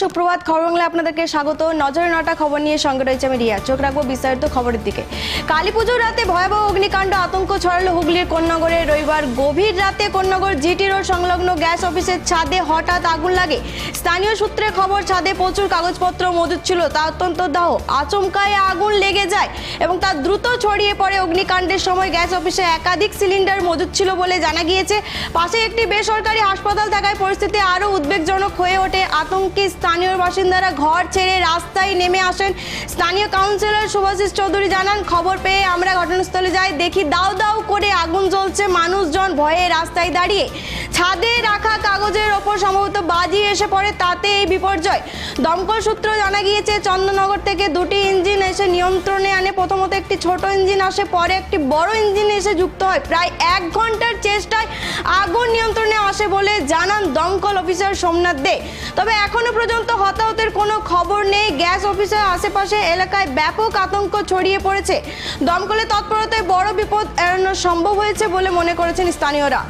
সুপ্রভাত খবর বাংলা আপনাদেরকে স্বাগত। নজরে নটা খবর নিয়ে সঙ্গে রয়েছে আমি রিয়া। চোখ রাখব বিস্তারিত খবরের দিকে। কালী পুজোর রাতে ভয়াবহ অগ্নিকাণ্ড, আতঙ্ক ছড়ালো হুগলির কোন্নগরে। রবিবার গভীর রাতে কোন্নগর জিটি রোড সংলগ্ন গ্যাস অফিসের ছাদে হঠাৎ আগুন লাগে। স্থানীয় সূত্রে খবর, ছাদে প্রচুর কাগজপত্র মজুদ ছিল। তা অত্যন্ত দাহ। আচমকায় আগুন লেগে যায় এবং তা দ্রুত ছড়িয়ে পড়ে। অগ্নিকাণ্ডের সময় গ্যাস অফিসে একাধিক সিলিন্ডার মজুদ ছিল বলে জানা গিয়েছে। পাশে একটি বেসরকারি হাসপাতাল থাকায় পরিস্থিতি আরও উদ্বেগজনক হয়ে ওঠে। আতঙ্কে স্থানীয় বাসিন্দারা ঘর ছেড়ে রাস্তায় নেমে আসেন। স্থানীয় কাউন্সিলর শুভাশিস চৌধুরী জানান, খবর পেয়ে আমরা ঘটনাস্থলে যাই, দেখি দাও দাও করে আগুন জ্বলছে, মানুষজন ভয়ে রাস্তায় দাঁড়িয়ে। ছাদে রাখা কাগজের ওপর সম্ভবত বাজি এসে পড়ে, তাতে এই বিপর্যয়। দমকল সূত্র জানা গিয়েছে, চন্দননগর থেকে দুটি ইঞ্জিন এসে নিয়ন্ত্রণে আনে। প্রথমত একটি ছোট ইঞ্জিন আসে, পরে একটি বড় ইঞ্জিন এসে যুক্ত হয়। প্রায় এক ঘণ্টার চেষ্টায় আগুন নিয়ন্ত্রণে আসে বলে জানান দমকল অফিসার সোমনাথ দে। তবে এখনও পর্যন্ত হতাহতের কোনো খবর নেই। গ্যাস অফিসার আশেপাশে এলাকায় ব্যাপক আতঙ্ক ছড়িয়ে পড়েছে। দমকলের তৎপরতায় বড় বিপদ এড়ানো সম্ভব হয়েছে বলে মনে করেছেন স্থানীয়রা।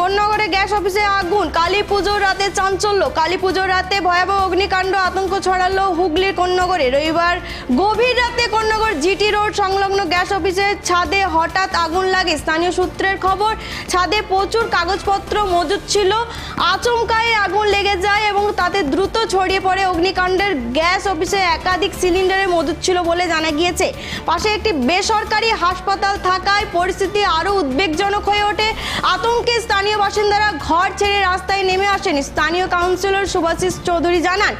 কোন্নগরে গ্যাস অফিসে আগুন, কালী পুজোর রাতে চাঞ্চল্য, কালী পুজোর রাতে ভয়াবহ অগ্নিকাণ্ড আতঙ্ক ছড়ালো হুগলির কোন্নগরে। রবিবার গভীর রাতে কোন্নগর জিটি রোড সংলগ্ন গ্যাস অফিসের ছাদে হঠাৎ আগুন লাগে। স্থানীয় সূত্রের খবর, ছাদে প্রচুর কাগজপত্র মজুদ ছিল। আচমকায় আগুন লেগে যায় এবং তাতে দ্রুত ছড়িয়ে পড়ে অগ্নিকাণ্ডের। গ্যাস অফিসে একাধিক সিলিন্ডারে মজুদ ছিল বলে জানা গিয়েছে। পাশে একটি বেসরকারি হাসপাতাল থাকায় পরিস্থিতি আরও উদ্বেগজনক হয়ে ওঠে। আতঙ্কে স্থানীয় বাসিন্দারা ঘর ছেড়ে রাস্তায় নেমে আসেন। স্থানীয় কাউন্সিলর সুভাশিস চৌধুরী জানান,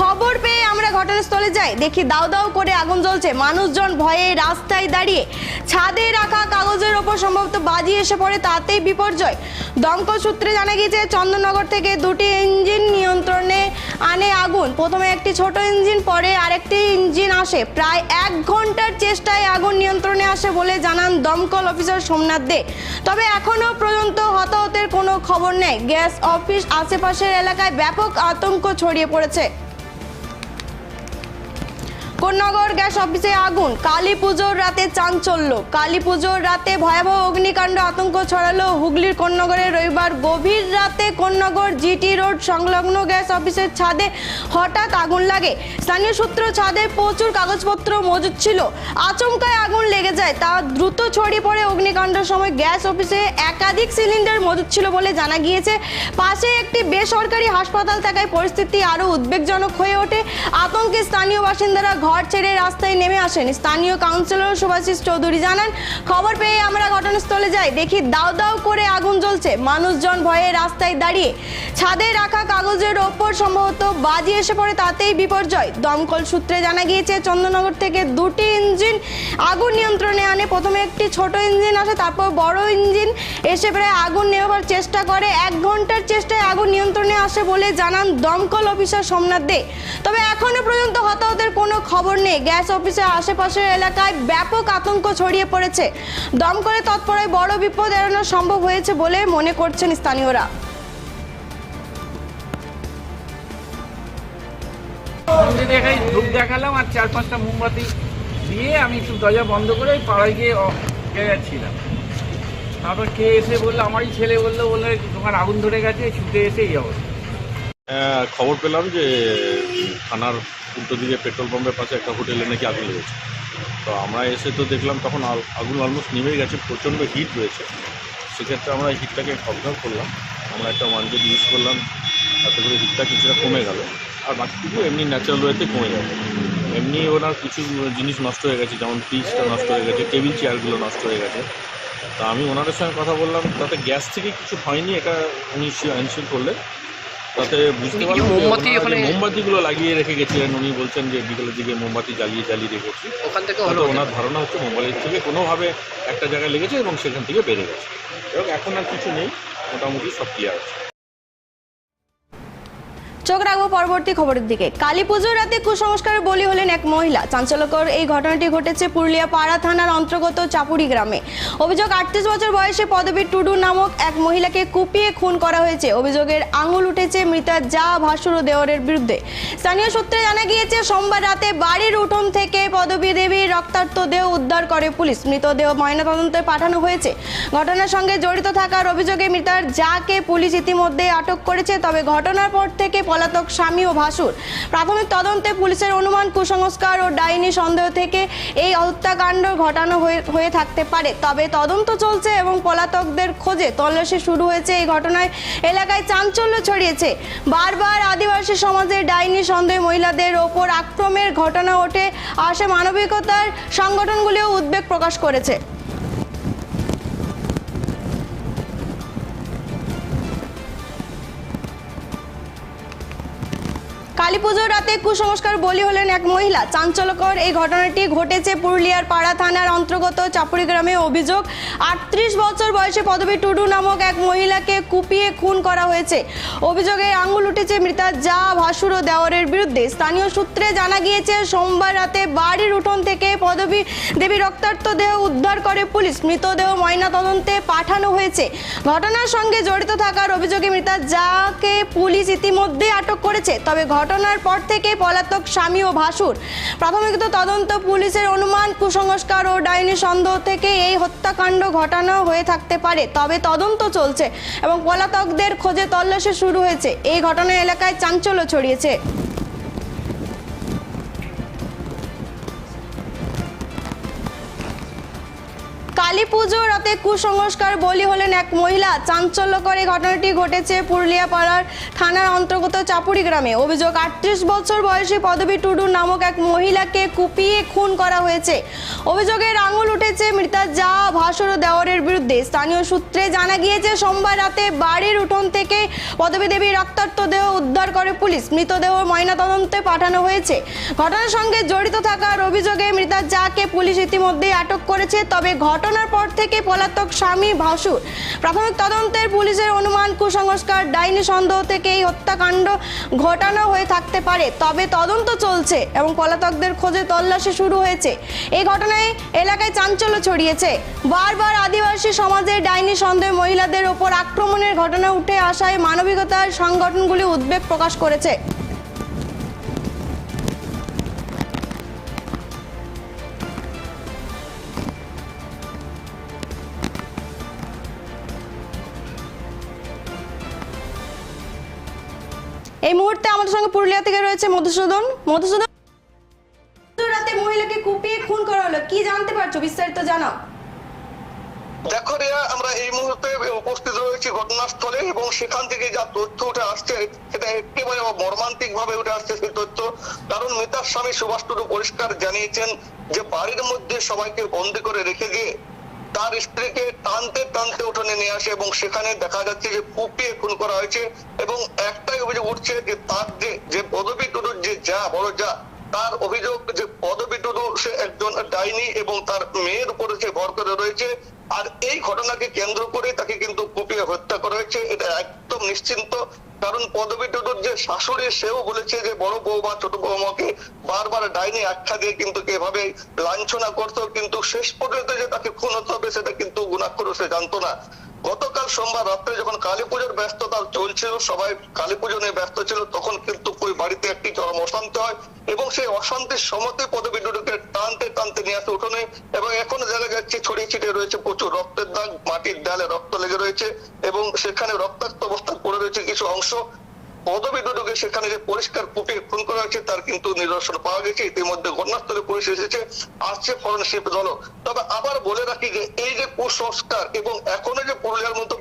খবর পেয়ে আমরা ঘটনাস্থলে যাই। দেখি দাউ দাউ করে আগুন জ্বলছে। মানুষজন ভয়ে রাস্তায় দাঁড়িয়ে ছাদে রাখা কাগজের ওপর সম্ভবত বাজি এসে পড়ে, তাতেই বিপর্যয়। দমকল সূত্রে জানা গিয়েছে, চন্দননগর থেকে দুটি ইঞ্জিন নিয়ন্ত্রণে আনে আগুন। প্রথমে একটি ছোট ইঞ্জিন, পরে আরেকটি ইঞ্জিন আসে। প্রায় এক ঘণ্টার চেষ্টায় আগুন নিয়ন্ত্রণে আসে বলে জানান দমকল অফিসার সোমনাথ দে। তবে এখনও পর্যন্ত হতাহতের কোনো খবর নেই। গ্যাস অফিস আশেপাশের এলাকায় ব্যাপক আতঙ্ক ছড়িয়ে পড়েছে। কোন্নগর গ্যাস অফিসে আগুন। কালী পুজোর রাতে চাঞ্চল্য। কালী পুজোর রাতে ভয়াবহ অগ্নিকাণ্ড আতঙ্ক ছড়ালো হুগলির কোন্নগরে। রবিবার গভীর রাতে কোন্নগর জিটি রোড সংলগ্ন গ্যাস অফিসের ছাদে হঠাৎ আগুন লাগে। স্থানীয় সূত্র ছাদে প্রচুর কাগজপত্র মজুদ ছিল। আচমকায় আগুন লেগে যায়। তা দ্রুত ছড়িয়ে পড়ে অগ্নিকাণ্ডের সময় গ্যাস অফিসে একাধিক সিলিন্ডার মজুদ ছিল বলে জানা গিয়েছে। পাশে একটি বেসরকারি হাসপাতাল থাকায় পরিস্থিতি আরও উদ্বেগজনক হয়ে ওঠে। আতঙ্কে স্থানীয় বাসিন্দারা ঘর ছেড়ে রাস্তায় নেমে আসেন। স্থানীয় কাউন্সিলর শুভাশিস চৌধুরী জানান, খবর পেয়ে আমরা ঘটনাস্থলে যাই। দেখি দাও দাও করে আগুন জ্বলছে। মানুষজন ভয়ে রাস্তায় দাঁড়িয়ে ছাদে রাখা কাগজের ওপর সম্ভবত বাজি এসে পড়ে তাতেই বিপর্যয়। দমকল সূত্রে জানা গিয়েছে, চন্দননগর থেকে দুটি আগুন নিয়ন্ত্রণে আনে। প্রথমে একটি ছোট ইঞ্জিন আসে, তারপর বড় ইঞ্জিন এসে প্রায় আগুন নেওয়ার চেষ্টা করে। এক ঘণ্টার চেষ্টায় আগুন নিয়ন্ত্রণে আসে বলে জানান দমকল অফিসার সোমনাথ দে। তবে এখনও পর্যন্ত হতাহতের কোনো খবর নেই। গ্যাস অফিসের আশেপাশের এলাকায় ব্যাপক আতঙ্ক ছড়িয়ে পড়েছে। দমকলে তৎপরায় বড় বিপদ এড়ানো সম্ভব হয়েছে বলে মনে করছেন স্থানীয়রা। দেখাই ধূপ দেখালাম আর চার পাঁচটা মোমবাতি দিয়ে আমি একটু দরজা বন্ধ করে পাড়ায় গিয়ে যাচ্ছিলাম। তারপর খেয়ে এসে বলল আমারই ছেলে বলল বলে তোমার আগুন ধরে গেছে ছুটে এসে এই অবস্থা। হ্যাঁ, খবর পেলাম যে থানার উল্টো দিকে পেট্রোল পাম্পের পাশে একটা হোটেলে নাকি আগুন লেগেছে। তো আমরা এসে তো দেখলাম তখন আগুন অলমোস্ট নেমে গেছে প্রচণ্ড হিট রয়েছে। সেক্ষেত্রে আমরা হিটটাকে অবজার্ভ করলাম। আমরা একটা ওয়ান ইউজ করলাম। তাতে করে হিটটা কিছুটা কমে গেল। আর বাকিটুকু এমনি ন্যাচারাল ওয়েতে কমে যাবে এমনি ওনার কিছু জিনিস নষ্ট হয়ে গেছে যেমন ফ্রিজটা নষ্ট হয়ে গেছে টেবিল চেয়ারগুলো নষ্ট হয়ে গেছে। তা আমি ওনাদের সঙ্গে কথা বললাম তাতে গ্যাস থেকে কিছু হয়নি এটা উনি এনশিওর করলেন। তাতে বুঝতে পারলাম মোমবাতি ওখানে- মোমবাতিগুলো লাগিয়ে রেখে গেছিলেন উনি বলছেন যে বিকেলের দিকে মোমবাতি জ্বালিয়ে জ্বালিয়ে রেখেছি। ওখান থেকে হলো ওনার ধারণা হচ্ছে মোবাইলের থেকে কোনোভাবে একটা জায়গায় লেগেছে এবং সেখান থেকে বেড়ে গেছে। এবং এখন আর কিছু নেই মোটামুটি সব ক্লিয়ার আছে। চোখ রাখব পরবর্তী খবরের দিকে। কালী পুজোর রাতে কুসংস্কারের বলি হলেন এক মহিলা। চাঞ্চল্যকর এই ঘটনাটি ঘটেছে পুরুলিয়া পাড়া থানার অন্তর্গত চাপুরি গ্রামে। অভিযোগ, আটত্রিশ বছর বয়সে পদবী টুডু নামক এক মহিলাকে কুপিয়ে খুন করা হয়েছে। অভিযোগের আঙুল উঠেছে মৃতার যা ভাসুর ও দেওরের বিরুদ্ধে। স্থানীয় সূত্রে জানা গিয়েছে, সোমবার রাতে বাড়ির উঠোন থেকে পদবী দেবীর রক্তাক্ত দেহ উদ্ধার করে পুলিশ। মৃতদেহ ময়নাতদন্তে পাঠানো হয়েছে। ঘটনার সঙ্গে জড়িত থাকার অভিযোগে মৃতার যাকে পুলিশ ইতিমধ্যে আটক করেছে, তবে ঘটনার পর থেকে পলাতক স্বামী ও ভাসুর। প্রাথমিক তদন্তে পুলিশের অনুমান, কুসংস্কার ও ডাইনি সন্দেহ থেকে এই হত্যাকাণ্ড ঘটানো হয়ে থাকতে পারে। তবে তদন্ত চলছে এবং পলাতকদের খোঁজে তল্লাশি শুরু হয়েছে এই ঘটনায়। এলাকায় চাঞ্চল্য ছড়িয়েছে। বারবার আদিবাসী সমাজে ডাইনি সন্দেহ মহিলাদের ওপর আক্রমের ঘটনা ওঠে। আসে মানবিকতার সংগঠনগুলিও উদ্বেগ প্রকাশ করেছে। কালী পুজোর রাতে কুসংস্কার বলি হলেন এক মহিলা। চাঞ্চল্যকর এই ঘটনাটি ঘটেছে পুরুলিয়ার পাড়া থানার অন্তর্গত চাপুরি গ্রামে অভিযোগ। আটত্রিশ বছর বয়সে পদবী টুডু নামক এক মহিলাকে কুপিয়ে খুন করা হয়েছে। অভিযোগে আঙুল উঠেছে মৃতার যা ভাসুর ও দেওয়ারের বিরুদ্ধে। স্থানীয় সূত্রে জানা গিয়েছে, সোমবার রাতে বাড়ির উঠোন থেকে পদবী দেবী রক্তাক্ত দেহ উদ্ধার করে পুলিশ। মৃতদেহ ময়না তদন্তে পাঠানো হয়েছে। ঘটনার সঙ্গে জড়িত থাকার অভিযোগে মৃতার যাকে পুলিশ ইতিমধ্যে আটক করেছে। তবে ঘটনার পর থেকে পলাতক স্বামী ও ভাসুর। প্রাথমিক তদন্ত পুলিশের অনুমান, কুসংস্কার ও ডাইনি সন্দেহ থেকে এই হত্যাকাণ্ড ঘটানো হয়ে থাকতে পারে, তবে তদন্ত চলছে এবং পলাতকদের খোঁজে তল্লাশি শুরু হয়েছে। এই ঘটনা এলাকায় চাঞ্চল্য ছড়িয়েছে। কালী পুজো রাতে কুসংস্কার, বলি হলেন এক মহিলা। চাঞ্চল্যকর এই ঘটনাটি ঘটেছে পুরুলিয়া পাড়ার থানার অন্তর্গত চাপুরি গ্রামে। অভিযোগ, আটত্রিশ বছর বয়সী পদবী টুডু নামক এক মহিলাকে কুপিয়ে খুন করা হয়েছে। অভিযোগের আঙুল উঠেছে মৃতার যা ভাসুর দেওয়ারের বিরুদ্ধে। স্থানীয় সূত্রে জানা গিয়েছে, সোমবার রাতে বাড়ির উঠোন থেকে পদবী দেবীর রক্তাক্ত দেহ উদ্ধার করে পুলিশ। মৃতদেহ ময়নাতদন্তে পাঠানো হয়েছে। ঘটনার সঙ্গে জড়িত থাকার অভিযোগে মৃতার যাকে পুলিশ ইতিমধ্যেই আটক করেছে, তবে ঘটনার পর থেকে পলাতক স্বামী ভাসুর। প্রাথমিক তদন্তের পুলিশের অনুমান, কুসংস্কার, ডাইনি সন্দেহ থেকে এই হত্যাকাণ্ড ঘটানো হয়ে থাকতে পারে। তবে তদন্ত চলছে এবং পলাতকদের খোঁজে তল্লাশি শুরু হয়েছে। এই ঘটনায় এলাকায় চাঞ্চল্য ছড়িয়েছে। বারবার আদিবাসী সমাজে ডাইনি সন্দেহ মহিলাদের ওপর আক্রমণের ঘটনা উঠে আসায় মানবিকতার সংগঠনগুলি উদ্বেগ প্রকাশ করেছে। এই মুহূর্তে আমাদের সঙ্গে পুরুলিয়া থেকে রয়েছে মধুসূদন। মধুসূদন, রাতে মহিলাকে কুপিয়ে খুন করা হলো। কি জানতে পারছ? বিস্তারিত জানাও। দেখো রিয়া আমরা এই মুহূর্তে উপস্থিত রয়েছি ঘটনাস্থলে এবং সেখান থেকে যা তথ্য উঠে আসছে, সেটা একেবারে মর্মান্তিক ভাবে উঠে আসছে সেই তথ্য। কারণ মিতার স্বামী সুভাষ টুডু পরিষ্কার জানিয়েছেন যে বাড়ির মধ্যে সবাইকে বন্দি করে রেখে গিয়ে তার স্ত্রীকে টানতে টানতে উঠোনে নিয়ে আসে এবং সেখানে দেখা যাচ্ছে যে কুপিয়ে খুন করা হয়েছে এবং একটাই অভিযোগ উঠছে যে তার যে যে পদবী টুডুর যে যা বড় যা তার অভিযোগ যে পদবী টুডু সে একজন ডাইনি এবং তার মেয়ের উপরে সে ভর করে রয়েছে, আর এই ঘটনাকে কেন্দ্র করে তাকে কিন্তু কুপিয়ে হত্যা করা হয়েছে, এটা একদম নিশ্চিন্ত। কারণ পদবী টুডুর যে শাশুড়ি, সেও বলেছে যে বড় বৌমা, ছোট বৌমাকে বারবার ডাইনি আখ্যা দিয়ে কিন্তু এভাবে লাঞ্ছনা করতো, কিন্তু শেষ পর্যন্ত যে তাকে খুন হতে হবে, সেটা কিন্তু গুণাক্ষর সে জানতো না। গতকাল সোমবার রাত্রে যখন কালী পুজোর ব্যস্ততা চলছিল, সবাই কালী পুজো নিয়ে ব্যস্ত ছিল, তখন কিন্তু ওই বাড়িতে একটি চরম অশান্তি হয় এবং সেই অশান্তির সমতে পদবী দুটোকে টানতে টানতে নিয়ে আসে উঠোনে এবং এখন দেখা যাচ্ছে, ছড়িয়ে ছিটিয়ে রয়েছে প্রচুর রক্তের দাগ, মাটির দেয়ালে রক্ত লেগে রয়েছে এবং সেখানে রক্তাক্ত অবস্থা পড়ে রয়েছে কিছু অংশ। পদবী টুডুকে সেখানে যে পরিষ্কার খুন করা হয়েছে, তার কিন্তু নিদর্শন পাওয়া গেছে। ইতিমধ্যে ঘটনাস্থলে পুলিশ এসেছে, আসছে দল। তবে আবার বলে রাখি যে, এই যে কুসংস্কার এবং এখনও যে পুরুলিয়ার মতো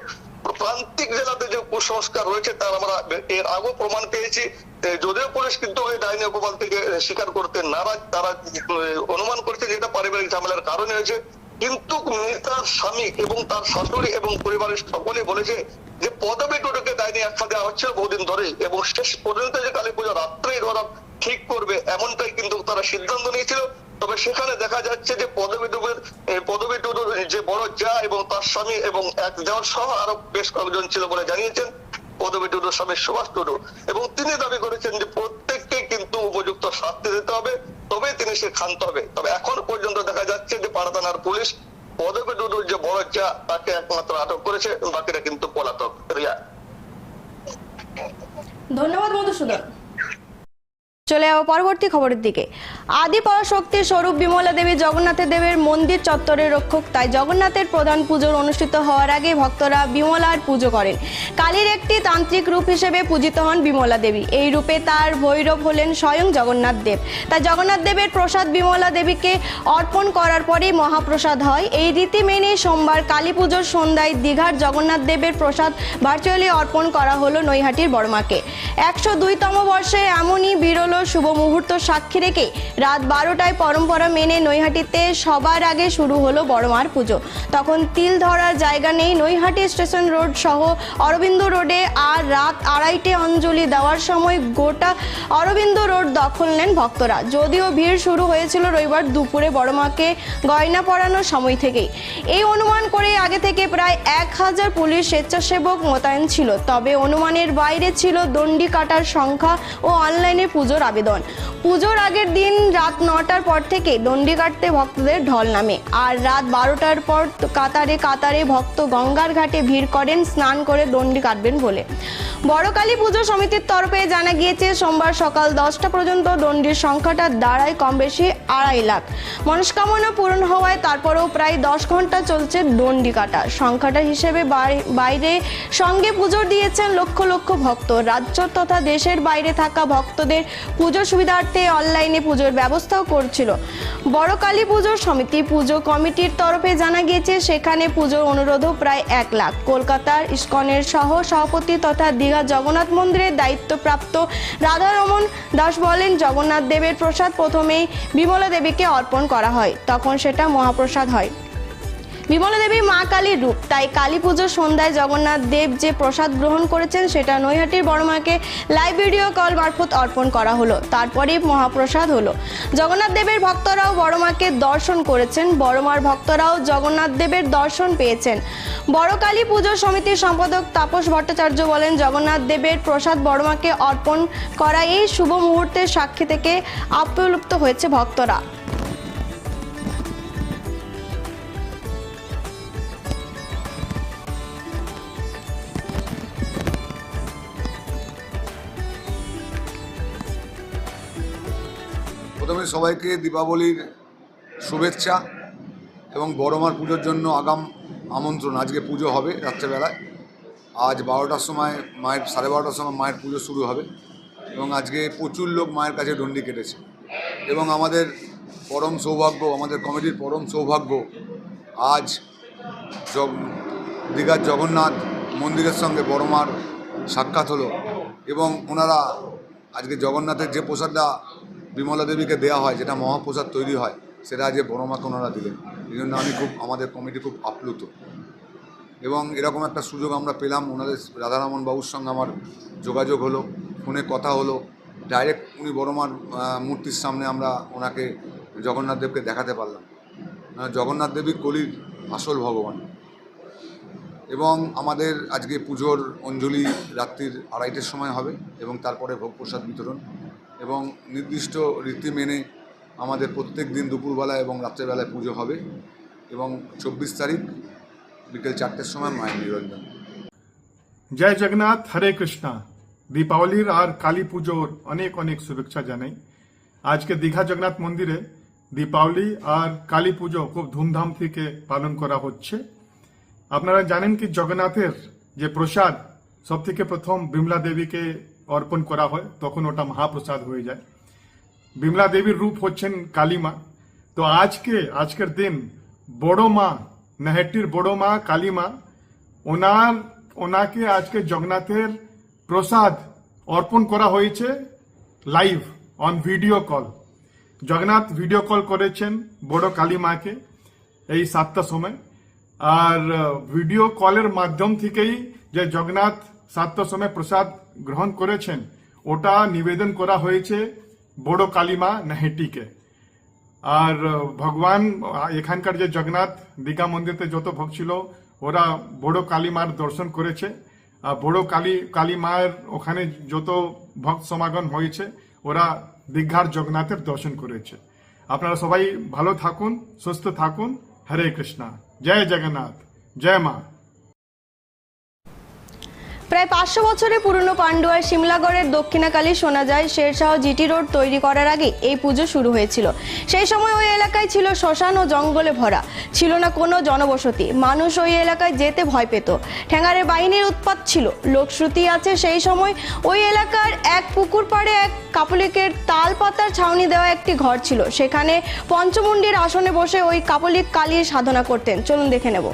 প্রান্তিক জেলাতে যে কুসংস্কার রয়েছে, তার আমরা এর আগেও প্রমাণ পেয়েছি। যদিও পুলিশ কিন্তু ওই ডাইনি অপমান থেকে স্বীকার করতে নারাজ, তারা অনুমান করছে যে এটা পারিবারিক ঝামেলার কারণে হয়েছে। কিন্তু তার স্বামী এবং তার শাশুড়ি এবং পরিবারের সকলে বলেছে যে পদবী টুটুকে ডাইনি আখ্যা দেওয়া হচ্ছিল বহুদিন ধরে এবং শেষ পর্যন্ত যে কালী পুজো রাত্রেই ওরা ঠিক করবে, এমনটাই কিন্তু তারা সিদ্ধান্ত নিয়েছিল। তবে সেখানে দেখা যাচ্ছে যে পদবী টুকুর পদবী টুকুর যে বড় যা এবং তার স্বামী এবং এক দেওয়ার সহ আরও বেশ কয়েকজন ছিল বলে জানিয়েছেন পদবী টুডুর স্বামী সুভাষ টুডু এবং তিনি দাবি করেছেন যে প্রত্যেককে কিন্তু উপযুক্ত শাস্তি দিতে হবে তবে তিনি সে ক্ষান্ত হবে। তবে এখন পর্যন্ত দেখা যাচ্ছে যে পাড়া থানার পুলিশ পদবী টুডুর যে বড় যা তাকে একমাত্র আটক করেছে, বাকিরা কিন্তু পলাতক। রিয়া। ধন্যবাদ মধুসূদন। চলে যাব পরবর্তী খবরের দিকে। আদি পরাশক্তির স্বরূপ বিমলা দেবী জগন্নাথের দেবের মন্দির চত্বরের রক্ষক। তাই জগন্নাথের প্রধান পুজোর অনুষ্ঠিত হওয়ার আগে ভক্তরা বিমলার পুজো করেন। কালীর একটি তান্ত্রিক রূপ হিসেবে পূজিত হন বিমলা দেবী। এই রূপে তার ভৈরব হলেন স্বয়ং জগন্নাথ দেব। তাই জগন্নাথ দেবের প্রসাদ বিমলা দেবীকে অর্পণ করার পরেই মহাপ্রসাদ হয়। এই রীতি মেনে সোমবার কালী পুজোর সন্ধ্যায় দীঘার জগন্নাথ দেবের প্রসাদ ভার্চুয়ালি অর্পণ করা হলো নৈহাটির বর্মাকে একশো দুইতম বর্ষে এমনই বিরল শুভ মুহূর্ত সাক্ষী রেখে রাত বারোটায় পরম্পরা মেনে নৈহাটিতে সবার আগে শুরু হলো বড়মার পুজো। তখন তিল ধরার জায়গা নেই নৈহাটি স্টেশন রোড সহ অরবিন্দ রোডে আর রাত আড়াইটে অঞ্জলি দেওয়ার সময় গোটা অরবিন্দ রোড দখল নেন ভক্তরা। যদিও ভিড় শুরু হয়েছিল রবিবার দুপুরে বড়মাকে গয়না পরানোর সময় থেকেই। এই অনুমান করে আগে থেকে প্রায় এক হাজার পুলিশ স্বেচ্ছাসেবক মোতায়েন ছিল। তবে অনুমানের বাইরে ছিল দণ্ডি কাটার সংখ্যা ও অনলাইনে পুজোর আবেদন। পুজোর আগের দিন রাত নটার পর থেকে দণ্ডি কাটতে ভক্তদের ঢল নামে। আর রাত বারোটার পর কাতারে কাতারে ভক্ত গঙ্গার ঘাটে ভিড় করেন, স্নান করে দণ্ডি কাটবেন বলে। বড়কালী পুজো সমিতির তরফে জানা গিয়েছে, সোমবার সকাল দশটা পর্যন্ত দণ্ডির সংখ্যাটা দাঁড়ায় কম বেশি আড়াই লাখ। মনস্কামনা পূরণ হওয়ায় তারপরেও প্রায় দশ ঘণ্টা চলছে দণ্ডি কাটা। সংখ্যাটা হিসেবে বাই- বাইরে সঙ্গে পুজো দিয়েছেন লক্ষ লক্ষ ভক্ত। রাজ্য তথা দেশের বাইরে থাকা ভক্তদের পুজো সুবিধার্থে অনলাইনে পুজোর ব্যবস্থাও করছিল। বড় কালী পুজোর সমিতি পুজো কমিটির তরফে জানা গিয়েছে, সেখানে পুজোর অনুরোধও প্রায় এক লাখ। কলকাতার ইস্কনের সহ সভাপতি তথা দীঘা জগন্নাথ মন্দিরের দায়িত্বপ্রাপ্ত রাধারমন দাস বলেন, জগন্নাথ দেবের প্রসাদ প্রথমেই বিমলা দেবীকে অর্পণ করা হয়, তখন সেটা মহাপ্রসাদ হয়। বিমলা দেবী মা কালীর রূপ। তাই কালী পুজোর সন্ধ্যায় জগন্নাথ দেব যে প্রসাদ গ্রহণ করেছেন, সেটা নৈহাটির বড়মাকে লাইভ ভিডিও কল মারফত অর্পণ করা হলো। তারপরেই মহাপ্রসাদ হলো। জগন্নাথ দেবের ভক্তরাও বড়মাকে দর্শন করেছেন। বড়মার ভক্তরাও জগন্নাথ দেবের দর্শন পেয়েছেন। বড় কালী পুজো সমিতির সম্পাদক তাপস ভট্টাচার্য বলেন, জগন্নাথ দেবের প্রসাদ বড়মাকে অর্পণ করা এই শুভ মুহূর্তের সাক্ষী থেকে আপ্লুপ্ত হয়েছে ভক্তরা। প্রথমে সবাইকে দীপাবলির শুভেচ্ছা এবং বড়মার পুজোর জন্য আগাম আমন্ত্রণ। আজকে পুজো হবে রাত্রেবেলায়। আজ বারোটার সময় মায়ের, সাড়ে বারোটার সময় মায়ের পুজো শুরু হবে এবং আজকে প্রচুর লোক মায়ের কাছে ডন্ডি কেটেছে। এবং আমাদের পরম সৌভাগ্য, আমাদের কমিটির পরম সৌভাগ্য আজ দীঘার জগন্নাথ মন্দিরের সঙ্গে বড়মার সাক্ষাৎ হলো এবং ওনারা আজকে জগন্নাথের যে প্রসাদটা বিমলা দেবীকে দেওয়া হয়, যেটা মহাপ্রসাদ তৈরি হয়, সেটা আজকে বড়মাকে ওনারা দিলেন। এই জন্য আমি খুব, আমাদের কমিটি খুব আপ্লুত। এবং এরকম একটা সুযোগ আমরা পেলাম, ওনাদের রাধারমন বাবুর সঙ্গে আমার যোগাযোগ হলো, ফোনে কথা হলো। ডাইরেক্ট উনি বড়মার মূর্তির সামনে আমরা ওনাকে জগন্নাথ দেবকে দেখাতে পারলাম। জগন্নাথ দেবী কলির আসল ভগবান। এবং আমাদের আজকে পুজোর অঞ্জলি রাত্রির আড়াইটের সময় হবে, এবং তারপরে ভোগ প্রসাদ বিতরণ। এবং নির্দিষ্ট রীতি মেনে আমাদের প্রত্যেক দিন দুপুরবেলা এবং রাত্রেবেলায় পুজো হবে এবং চব্বিশ তারিখ বিকেল চারটের সময় মায়ের নিরঞ্জন। জয় জগন্নাথ, হরে কৃষ্ণা। দীপাবলির আর কালী পুজোর অনেক অনেক শুভেচ্ছা জানাই। আজকে দীঘা জগন্নাথ মন্দিরে দীপাবলি আর কালী পুজো খুব ধুমধাম থেকে পালন করা হচ্ছে। আপনারা জানেন কি জগন্নাথের যে প্রসাদ সব থেকে প্রথম বিমলা দেবীকে অর্পণ করা হয়, তখন ওটা মহাপ্রসাদ হয়ে যায়। বিমলা দেবীর রূপ হচ্ছেন কালীমা তো আজকে, আজকের দিন বড় মা নেহেটির বড় মা কালীমা ওনার, ওনাকে আজকে জগন্নাথের প্রসাদ অর্পণ করা হয়েছে live on video call Jagannath video call করেছেন বড় কালী মাকে এই সাতটা সময়। আর ভিডিও কলের মাধ্যম থেকেই যে জগন্নাথ সাতটার সময় প্রসাদ গ্রহণ করেছেন। ওটা নিবেদন করা হয়েছে বড় কালীমা নেহেটিকে। আর ভগবান এখানকার যে জগন্নাথ, দীঘা মন্দিরতে যত ভক্ত ছিল, ওরা বড় কালীমার দর্শন করেছে। আর বড় কালী কালী মায়ের ওখানে যত ভক্ত সমাগম হয়েছে, ওরা দীঘার জগন্নাথের দর্শন করেছে। আপনারা সবাই ভালো থাকুন, সুস্থ থাকুন। হরে কৃষ্ণা। জয় জগন্নাথ। জয় মা। প্রায় পাঁচশো বছরের পুরনো পান্ডুয়ার সিমলাগড়ের দক্ষিণাকালী শোনা যায়, শেরশাহ জিটি রোড তৈরি করার আগে এই পুজো শুরু হয়েছিল। সেই সময় ওই এলাকায় ছিল শ্মশান ও জঙ্গলে ভরা। ছিল না কোনো জনবসতি। মানুষ ওই এলাকায় যেতে ভয় পেত। ঠ্যাঙারে বাহিনীর উৎপাত ছিল। লোকশ্রুতি আছে সেই সময় ওই এলাকার এক পুকুর পাড়ে এক কাপলিকের তাল পাতার ছাউনি দেওয়া একটি ঘর ছিল। সেখানে পঞ্চমুণ্ডির আসনে বসে ওই কাপলিক কালীর সাধনা করতেন। চলুন দেখে নেব।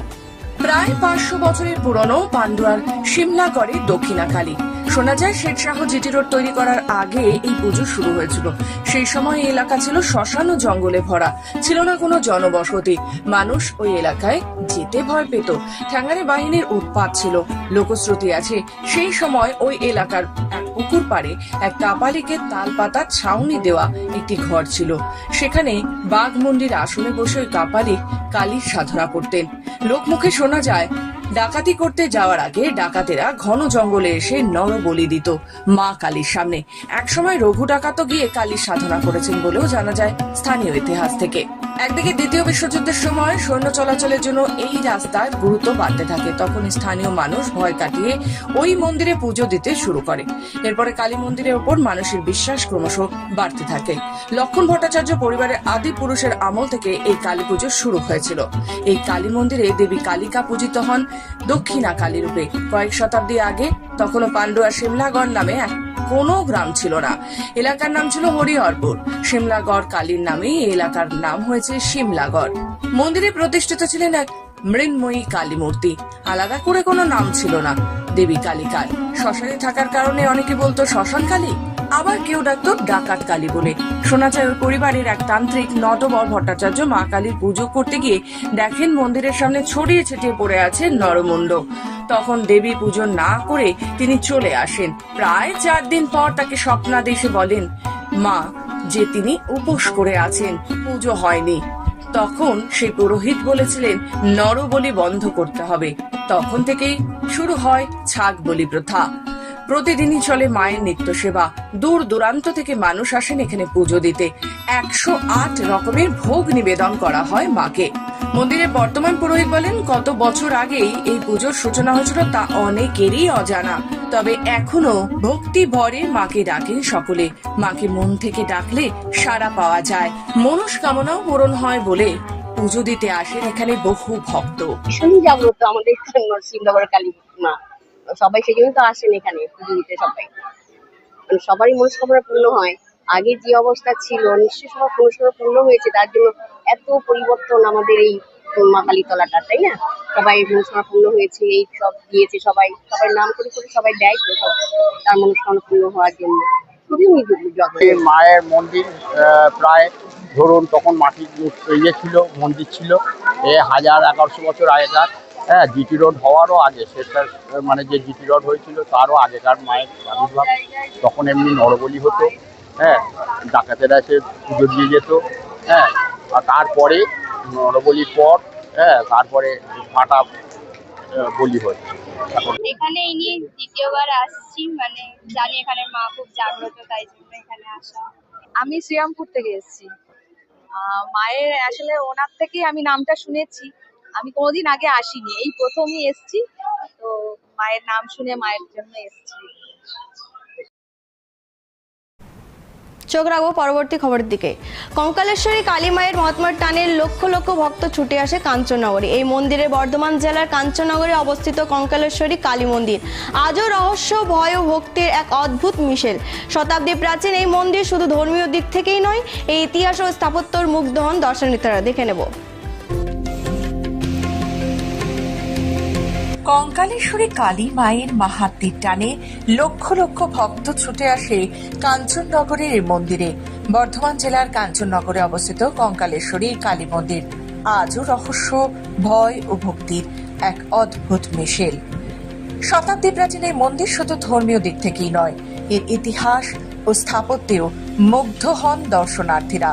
প্রায় পাঁচশো বছরের পুরনো পান্ডুয়ার সিমলাগড়ে দক্ষিণাকালী শোনা যায় শেখ শাহ জিটি রোড তৈরি করার আগে এই পুজো শুরু হয়েছিল। সেই সময় এই এলাকা ছিল শ্মশান ও জঙ্গলে ভরা, ছিল না কোনো জনবসতি। মানুষ ওই এলাকায় যেতে ভয় পেত। ঠ্যাঙ্গারে বাহিনীর উৎপাত ছিল, লোকশ্রুতি আছে। সেই সময় ওই এলাকার এক পুকুর পাড়ে এক কাপালিকে তাল পাতা ছাউনি দেওয়া একটি ঘর ছিল। সেখানে বাঘমন্ডির আসনে বসে ওই কাপালিক কালীর সাধনা করতেন। লোকমুখে শোনা যায় ডাকাতি করতে যাওয়ার আগে ডাকাতেরা ঘন জঙ্গলে এসে নর বলি দিত মা কালীর সামনে। একসময় রঘু ডাকাতও গিয়ে কালীর সাধনা করেছেন বলেও জানা যায় স্থানীয় ইতিহাস থেকে। একদিকে দ্বিতীয় বিশ্বযুদ্ধের সময় সৈন্য চলাচলের জন্য এই রাস্তার গুরুত্ব বাড়তে থাকে। তখন স্থানীয় মানুষ ভয় কাটিয়ে ওই মন্দিরে পুজো দিতে শুরু করে। এরপরে কালী মন্দিরের ওপর মানুষের বিশ্বাস ক্রমশ বাড়তে থাকে। লক্ষণ ভট্টাচার্য পরিবারের আদি পুরুষের আমল থেকে এই কালী পুজো শুরু হয়েছিল। এই কালী মন্দিরে দেবী কালিকা পূজিত হন দক্ষিণা কালী রূপে। কয়েক শতাব্দী আগে তখনও পান্ডুয়া শিমলাগড় নামে এক কোনো গ্রাম ছিল না। এলাকার নাম ছিল হরিহরপুর। শিমলাগড় কালীর নামেই এলাকার নাম হয়েছে শিমলাগড়। মন্দিরে প্রতিষ্ঠিত ছিলেন এক মৃন্ময়ী কালী মূর্তি আলাদা করে কোনো নাম ছিল না। দেবী কালী কাল শ্মশানে থাকার কারণে অনেকে বলতো শ্মশান কালী। আবার কেউ ডাকতো ডাকাত কালী বলে। যায় পরিবারের এক তান্ত্রিক নটবর ভট্টাচার্য মা কালীর পুজো করতে গিয়ে দেখেন মন্দিরের সামনে ছড়িয়ে ছিটিয়ে পড়ে আছে নরমুণ্ড। তখন দেবী পুজো না করে তিনি চলে আসেন। প্রায় চার দিন পর তাকে স্বপ্নাদেশে বলেন, মা, যে তিনি উপোস করে আছেন, পুজো হয়নি। তখন সেই পুরোহিত বলেছিলেন, নরবলি বন্ধ করতে হবে। তখন থেকেই শুরু হয় ছাগ বলি প্রথা। প্রতিদিনই চলে মায়ের নিত্য সেবা দূর দূরান্ত থেকে মানুষ আসেন এখানে পুজো দিতে। একশো আট রকমের ভোগ নিবেদন করা হয় মাকে। মন্দিরের বর্তমান পুরোহিত বলেন, কত বছর আগেই এই পুজোর সূচনা হয়েছিল তা অনেকেরই অজানা। তবে এখনও ভক্তি ভরে মাকে ডাকেন সকলে। মাকে মন থেকে ডাকলে সাড়া পাওয়া যায়। মনস্কামনাও পূরণ হয় বলে পুজো দিতে আসেন এখানে বহু ভক্ত। ভীষণই জাগ্রত আমাদের নরসিংহনগর কালী মা। সবাই সেই তো আসেন এখানে, পুজো দিতে সবাই। মানে সবারই মনস্কামনা পূর্ণ হয়। আগে যে অবস্থা ছিল, নিশ্চয়ই সবার মনস্কামনা পূর্ণ হয়েছে। তার জন্য এত পরিবর্তন আমাদের এই মা কালীতলাটা, তাই না? সবাই মনস্কামনা পূর্ণ হয়েছে, এই সব দিয়েছে সবাই। সবাই নাম করে করে সবাই দেয় তো সব। তার মনস্কামনা পূর্ণ হওয়ার জন্য। খুবই মায়ের মন্দির প্রায় ধরুন তখন মাটির ইয়ে ছিল, মন্দির ছিল, এ হাজার এগারোশো বছর আগেকার। হ্যাঁ জিটি রোড হওয়ারও আগে সেটা মানে যে জিটি রোড হয়েছিল তারও আগেকার মায়ের আবির্ভাব। তখন এমনি নরবলি হতো হ্যাঁ ডাকাতেরা এসে পুজো দিয়ে যেত হ্যাঁ আর তারপরে নরবলির পর হ্যাঁ তারপরে ফাটা বলি হচ্ছে। এখন এখানে এই নিয়ে দ্বিতীয়বার আসছি মানে জানি এখানে মা খুব জাগ্রত তাই জন্য এখানে আসা। আমি শ্রীরামপুর থেকে এসেছি। মায়ের আসলে ওনার থেকেই আমি নামটা শুনেছি। আমি কোনোদিন আগে আসিনি। এই প্রথমই এসেছি, তো মায়ের নাম শুনে মায়ের জন্য এসেছি। চোখ রাখব পরবর্তী খবরের দিকে। কঙ্কালেশ্বরী কালী মায়ের মহাত্মার টানে লক্ষ লক্ষ ভক্ত ছুটে আসে কাঞ্চননগরী এই মন্দিরে বর্ধমান জেলার কাঞ্চননগরে অবস্থিত কঙ্কালেশ্বরী কালী মন্দির। আজও রহস্য, ভয় ও ভক্তির এক অদ্ভুত মিশেল। শতাব্দী প্রাচীন এই মন্দির শুধু ধর্মীয় দিক থেকেই নয়, এই ইতিহাস ও স্থাপত্যর মুগ্ধ হন দর্শনার্থীরা। দেখে নেব। কঙ্কালেশ্বরী কালী মায়ের মাহাত্মির টানে লক্ষ লক্ষ ভক্ত ছুটে আসে কাঞ্চননগরের মন্দিরে। বর্ধমান জেলার কাঞ্চননগরে অবস্থিত কঙ্কালেশ্বরী কালী মন্দির। আজও রহস্য, ভয় ও ভক্তির এক অদ্ভুত মিশেল। শতাব্দী প্রাচীন এই মন্দির শুধু ধর্মীয় দিক থেকেই নয়, এর ইতিহাস ও স্থাপত্যেও মুগ্ধ হন দর্শনার্থীরা।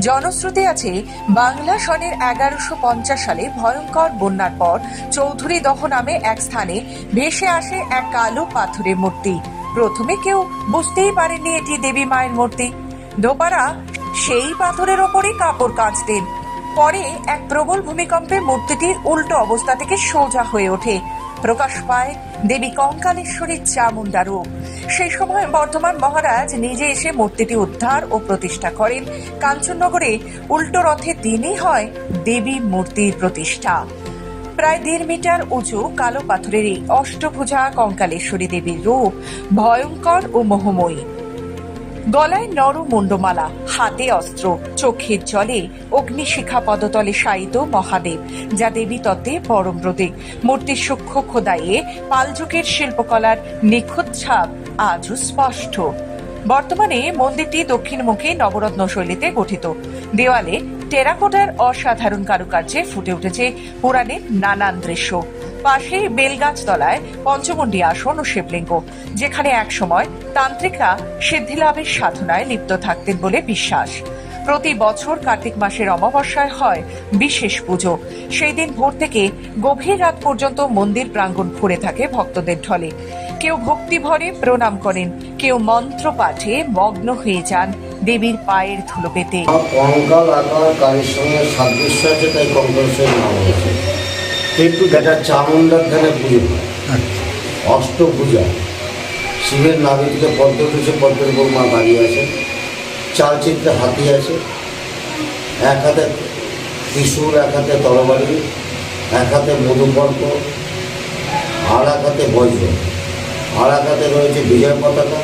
জনশ্রুতি আছে, বাংলা সনের এগারোশো পঞ্চাশ সালে ভয়ঙ্কর বন্যার পর চৌধুরী দহ নামে এক স্থানে ভেসে আসে এক কালো পাথরের মূর্তি। প্রথমে কেউ বুঝতেই পারেননি এটি দেবী মায়ের মূর্তি। দোপারা সেই পাথরের ওপরই কাপড় কাচতেন। পরে এক প্রবল ভূমিকম্পে মূর্তিটির উল্টো অবস্থা থেকে সোজা হয়ে ওঠে। প্রকাশ পায় দেবী কঙ্কালেশ্বরীর চামুন্ডা রূপ সেই সময় বর্ধমান মহারাজ নিজে এসে মূর্তিটি উদ্ধার ও প্রতিষ্ঠা করেন। কাঞ্চননগরে উল্টো রথে দিনই হয় দেবী মূর্তির প্রতিষ্ঠা। প্রায় দেড় মিটার উঁচু কালো পাথরের এই অষ্টভুজা কঙ্কালেশ্বরী দেবীর রূপ ভয়ঙ্কর ও মোহময়ী। গলায় নর মুন্ডমালা হাতে অস্ত্র, চোখের জলে অগ্নিশিখা পদতলে শায়িত মহাদেব, যা দেবী তত্ত্বে পরম প্রতীক মূর্তির সূক্ষ্ম খোদাইয়ে পালযুগের শিল্পকলার নিখুঁত ছাপ আজও স্পষ্ট। বর্তমানে মন্দিরটি দক্ষিণমুখী নবরত্ন শৈলীতে গঠিত। দেওয়ালে টেরাকোটার অসাধারণ কারুকার্যে ফুটে উঠেছে পুরাণের নানান দৃশ্য। পাশে বেলগাছ তলায় পঞ্চমন্ডি আসন ও শিবলিঙ্গ, যেখানে একসময় তান্ত্রিকরা সিদ্ধিলাভের সাধনায় লিপ্ত থাকতেন বলে বিশ্বাস। প্রতি বছর কার্তিক মাসের অমাবস্যায় হয় বিশেষ পুজো। সেই দিন ভোর থেকে গভীর রাত পর্যন্ত মন্দির প্রাঙ্গণ ভরে থাকে ভক্তদের ঢলে। কেউ ভক্তি ভরে প্রণাম করেন, কেউ মন্ত্র পাঠে মগ্ন হয়ে যান দেবীর পায়ের ধুলো পেতে। কঙ্কাল আকার কালীর সঙ্গে সাদৃশ্য আছে, তাই কঙ্কালের নাম হয়েছে কিন্তু এটা চামুন্ডার ধারে পুজো হয়। অষ্টভুজা শিবের নাভি থেকে পদ্ম উঠেছে পদ্মের বৌমা দাঁড়িয়ে আছে। চালচিত্রে হাতি আছে। এক হাতে ত্রিশূল, এক হাতে তরবারি, এক হাতে মধুপর্ক, আর এক হাতে বজ্র। হাতে রয়েছে বিজয় পতাকা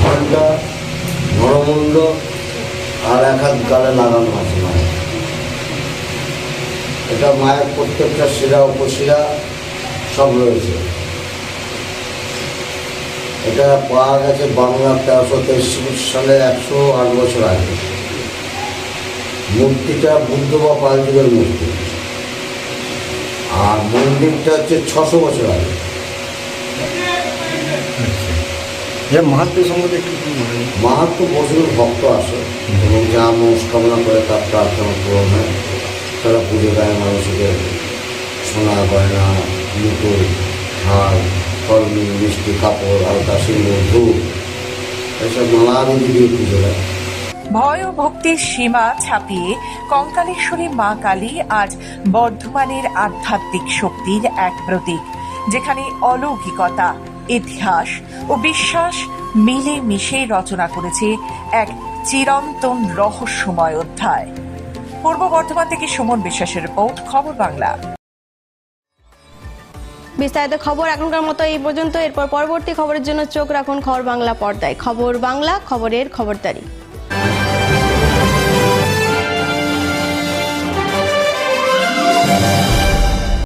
ঘণ্টা নরমুণ্ড আর এক হাত গালে লাগানো আছে মায়ের। এটা মায়ের প্রত্যেকটা শিরা, উপশিরা সব রয়েছে। এটা পাওয়া গেছে বাংলা তেরোশো তেইশ সালে একশো আট বছর আগে। মূর্তিটা বুদ্ধ বা পাল যুগের মূর্তি। আর মন্দিরটা হচ্ছে ছশো বছর আগে। এর মাহাত্ম সম্বন্ধে একটু কি বলেন? মাহাত্ম প্রচুর ভক্ত আসে এবং যা মনস্কামনা করে তার প্রার্থনা পূরণ হয় তারা পুজো দেয় মানুষকে সোনা গয়না মুকুল হার কর্মী মিষ্টি কাপড় হালকা সিন্দুর ধূপ এসব নানাবিধি দিয়ে পুজো দেয় ভয় ও ভক্তির সীমা ছাপিয়ে কঙ্কালেশ্বরী মা কালী আজ বর্ধমানের আধ্যাত্মিক শক্তির এক প্রতীক যেখানে অলৌকিকতা ইতিহাস ও বিশ্বাস মিলে মিশে রচনা করেছে এক চিরন্তন রহস্যময় অধ্যায়। পূর্ব বর্ধমান থেকে সুমন বিশ্বাসের রিপোর্ট, খবর বাংলা। বিস্তারিত খবর এখনকার মতো এই পর্যন্ত। এরপর পরবর্তী খবরের জন্য চোখ রাখুন খবর বাংলা পর্দায়। খবর বাংলা, খবরের খবরদারি।